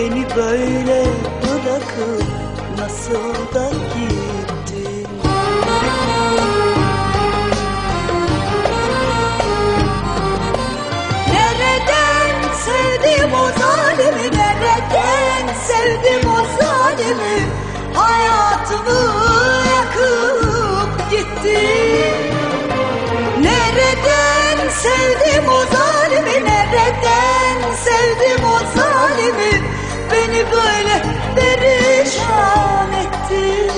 Beni böyle bırakıp nasıl da gittin? Nereden sevdim o zalimi? Nereden sevdim o zalimi? Hayatımı yakıp gitti Nereden sevdim o zalimi böyle perişan ettin.